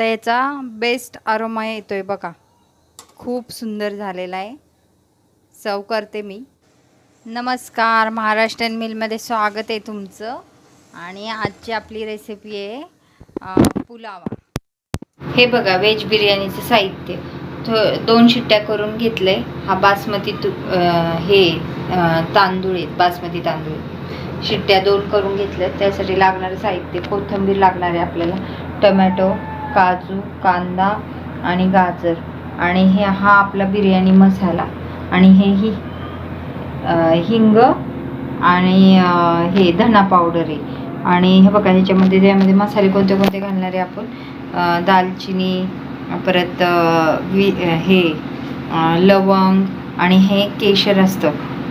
आता याचा best aroma आहे बघा. खूप सुंदर झालेला आहे. चव करते मी. नमस्कार महाराष्ट्रीयन मिलमध्ये स्वागत आहे तुमचं. आणि आजची आपली रेसिपी आहे पुलावा. हे बघा व्हेज बिर्याणीचं साहित्य. थो दोन शिट्ट्या करून घेतले हा बासमती तू हे तांदूळ आहेत बासमती तांदूळ. शिट्ट्या दोन करून घेतल्या त्यासाठी लागणारं साहित्य कोथिंबीर लागणार आहे आपल्याला. टमॅटो काजू कांदा आणि गाजर. आणि हे हा आपला बिर्याणी मसाला. आणि हे ही हिंग आणि हे धना पावडर आहे. आणि हे बघा ह्याच्यामध्ये त्यामध्ये मसाले कोणते कोणते घालणार आहे आपण? दालचिनी परत वि हे लवंग आणि हे केशर असतं.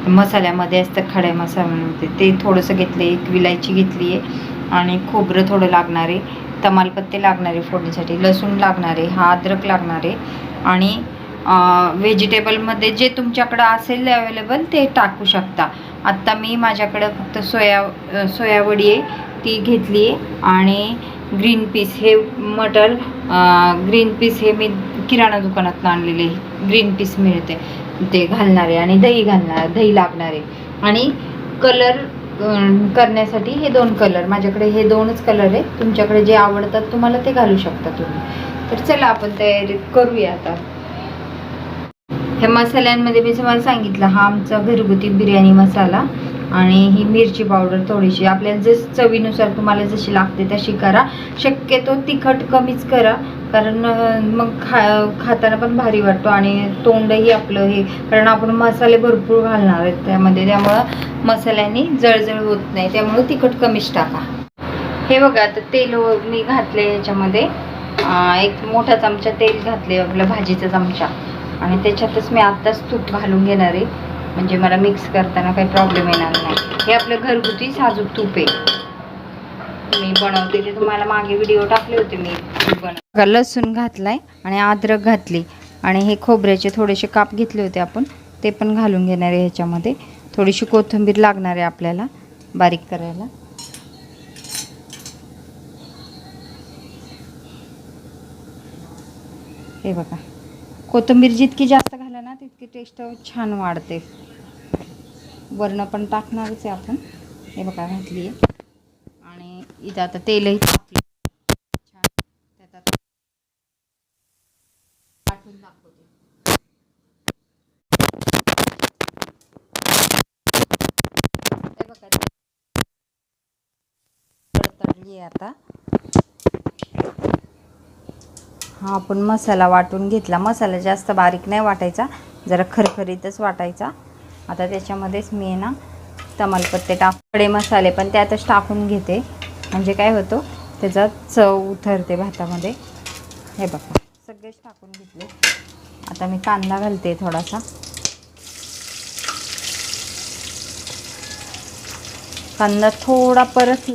मसाल्यामध्ये असतं खड्या मसाल्यामध्ये ते. थोडंसं घेतलं एक विलायची घेतली आहे आणि खोबरं थोडं लागणार आहे. तमालपत्ते लागणारे फोडणीसाठी. लसूण लागणारे हा अद्रक लागणारे आणि व्हेजिटेबलमध्ये जे तुमच्याकडं असेल अवेलेबल ते टाकू शकता. आत्ता मी माझ्याकडं फक्त सोया सोयावडी आहे ती घेतली आहे आणि ग्रीन पीस हे मटर ग्रीन पीस हे मी किराणा दुकानात आणलेले ग्रीन पीस मिळते. ते घालणारे आणि दही घालणार दही लागणारे आणि कलर करण्यासाठी हे दोन कलर माझ्याकडे हे दोनच कलर आहे तुमच्याकडे जे आवडतात तुम्हाला ते घालू शकता तुम्ही. तर चला आपण तयारी करूया आता. ह्या मसाल्यांमध्ये मी तुम्हाला सांगितलं हा आमचा घरगुती बिर्याणी मसाला. आणि ही मिरची पावडर थोडीशी आपल्याला जस चवीनुसार तुम्हाला जशी लागते तशी करा. शक्यतो तिखट कमीच करा कारण मग खा खाताना पण भारी वाटतो आणि तोंडही आपलं हे कारण आपण मसाले भरपूर घालणार आहेत त्यामध्ये त्यामुळं मसाल्याने जळजळ होत नाही त्यामुळं तिखट कमीच टाका. हे बघा आता तेल मी घातले याच्यामध्ये. एक मोठा चमचा तेल घातले आपल्या भाजीचा चमचा. आणि त्याच्यातच मी आत्ताच तूप घालून घेणार आहे. म्हणजे मला मिक्स करताना काही प्रॉब्लेम येणार नाही. हे आपलं घरगुती साजूक तूप आहे. मी बनवते ते तुम्हाला मागे व्हिडिओ टाकले होते मी. बनव लसूण घातलाय आणि अद्रक घातली. आणि हे खोबऱ्याचे थोडेसे काप घेतले होते आपण. ते पण घालून घेणार आहे ह्याच्यामध्ये. थोडीशी कोथिंबीर लागणार आहे आपल्याला बारीक करायला. हे बघा. कोथिंबीर जितकी जास्त घाला ना तितकी टेस्ट छान वाढते. वरण पण टाकणारच आहे आपण. हे बघा घातली आहे. आणि इथं आता तेलही टाकलं छान. त्यात आता टाकून दाखवते. आहे आता. हा आपण मसाला वाटून घेतला. मसाला जास्त बारीक नाही वाटायचा. जरा खरखरीतच वाटायचा. आता त्याच्यामध्येच मी ना तमालपत्ते टाककडे मसाले पण त्यातच टाकून घेते. म्हणजे काय होतं त्याचा चव उतरते भातामध्ये. हे बघा सगळेच टाकून घेतले. आता मी कांदा घालते थोडासा. कांदा थोडा परत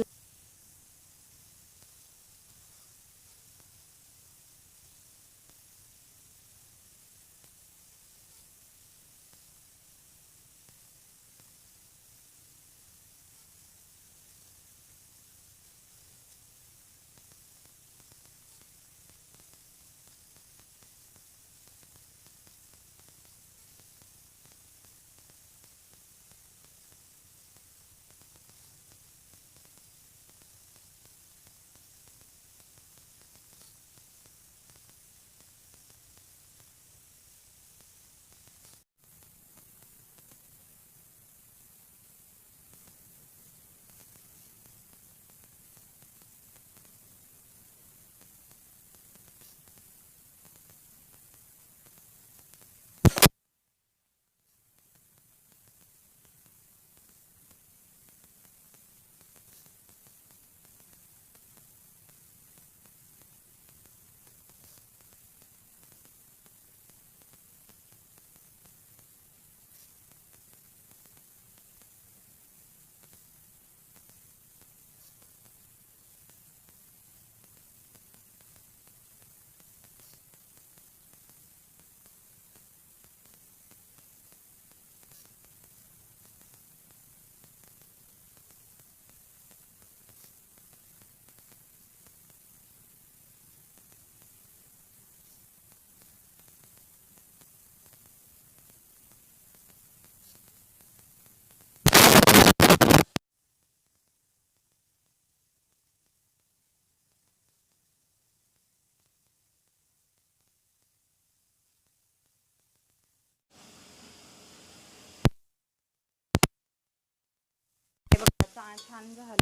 छान झालं.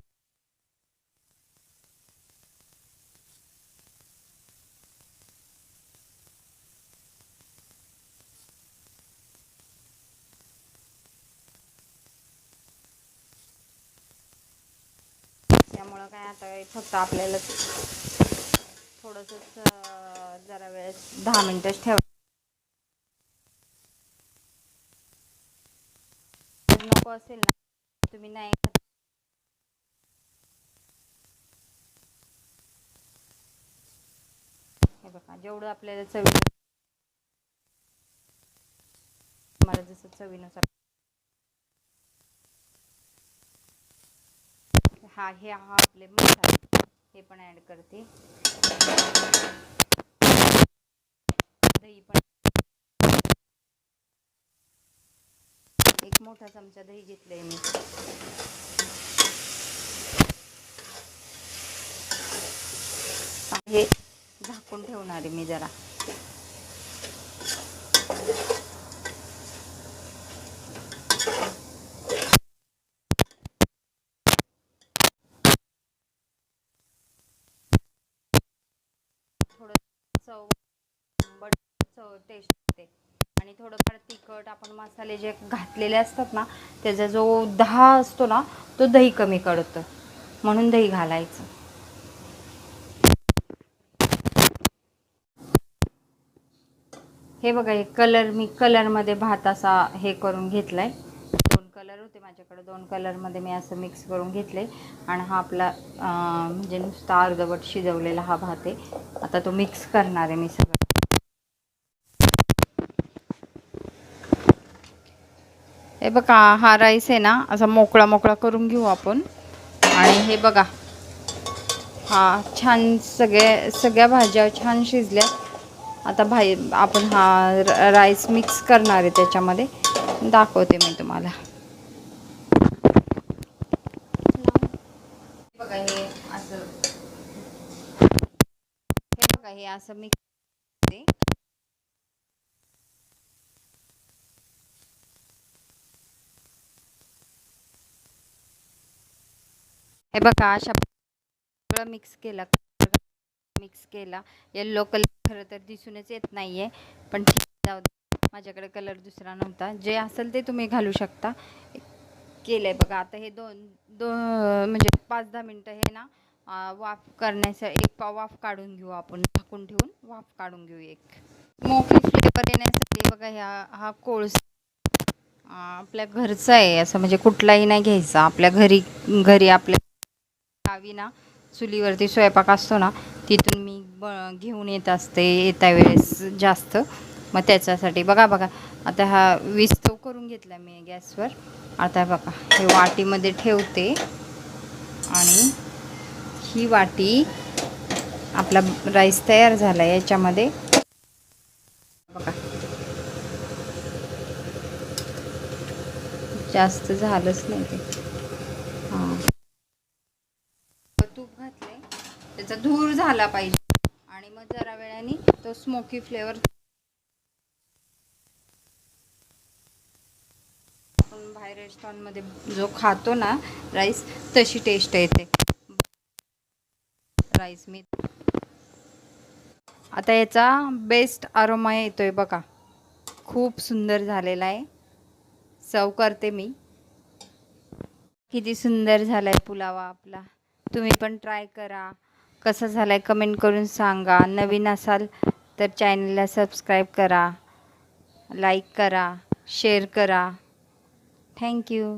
त्यामुळं काय आता फक्त आपल्याला थोडंसंच जरा वेळ दहा मिनटंच ठेवा. नको असेल ना तुम्ही नाही खात हे बघा जेवढं आपल्याला चवी मला जसं चवीनुसार हा हे हा आपले मसाले. हे पण ऍड करते. दही पण. एक मोठा चमचा दही घेतलंय मी. हे झाकून ठेवणार आहे मी जरा. थोडं चव चव टेस्ट येते. आणि थोडंफार तिखट आपण मसाले जे घातलेले असतात ना त्याचा जो दहा असतो ना तो दही कमी करतं. म्हणून दही घालायचं. हे बघा हे कलर मी कलरमध्ये भात असा हे करून घेतलाय. दोन कलर होते माझ्याकडे दोन कलरमध्ये मी असं मिक्स करून घेतले आणि हा आपला म्हणजे नुसता अर्धवट शिजवलेला हा भात आहे. आता तो मिक्स करणार आहे मी सगळं. हे बघा हा राईस आहे ना असा मोकळा मोकळा करून घेऊ आपण. आणि हे बघा हा छान सगळ्या सगळ्या भाज्या छान शिजल्या आता भाई आपण हा राईस मिक्स करणार आहे त्याच्यामध्ये. दाखवते मी तुम्हाला. हे बघा हे असं. हे बघा हे असं मिक्स हे बघा अशा सगळं मिक्स केला. मिक्स केला. येल्लो कलर खरं तर दिसूनच येत नाहीये पण ठीक जाऊ दे. माझ्याकडे कलर दुसरा नव्हता. जे असेल ते तुम्ही घालू शकता. केलंय बघा आता हे दोन दोन म्हणजे पाच दहा मिनटं हे ना वाफ करण्यासाठी एक वाफ काढून घेऊ आपण झाकून ठेवून वाफ काढून घेऊ एक. मोकळी फ्लेवर येण्यासाठी बघा ह्या हा कोळस आपल्या घरचा आहे. असं म्हणजे कुठलाही नाही घ्यायचा. आपल्या घरी घरी आपल्या गावी ना चुलीवरती स्वयंपाक असतो ना तिथून मी ब घेऊन येत असते येत्या वेळेस जास्त. मग त्याच्यासाठी बघा बघा आता हा विस्तव करून घेतला मी गॅसवर. आता बघा हे वाटीमध्ये ठेवते. आणि ही वाटी आपला राईस तयार झाला याच्यामध्ये. बघा. जास्त झालंच नाही ते. हां तूप घातले त्याचा धूर झाला पाहिजे. आणि मग जरा वेळाने तो स्मोकी फ्लेवर आपण बाहेर रेस्टॉरंटमध्ये जो खातो ना राईस तशी टेस्ट येते. राईस मी आता याचा बेस्ट आरोमा येतोय बघा. खूप सुंदर झालेला आहे. सर्व करते मी. किती सुंदर झालाय पुलावा आपला. तुम्ही पण ट्राय करा. कसं आहे कमेंट करून सांगा. नवीन असाल तर चॅनलला सबस्क्राईब करा लाईक करा शेअर करा. थँक्यू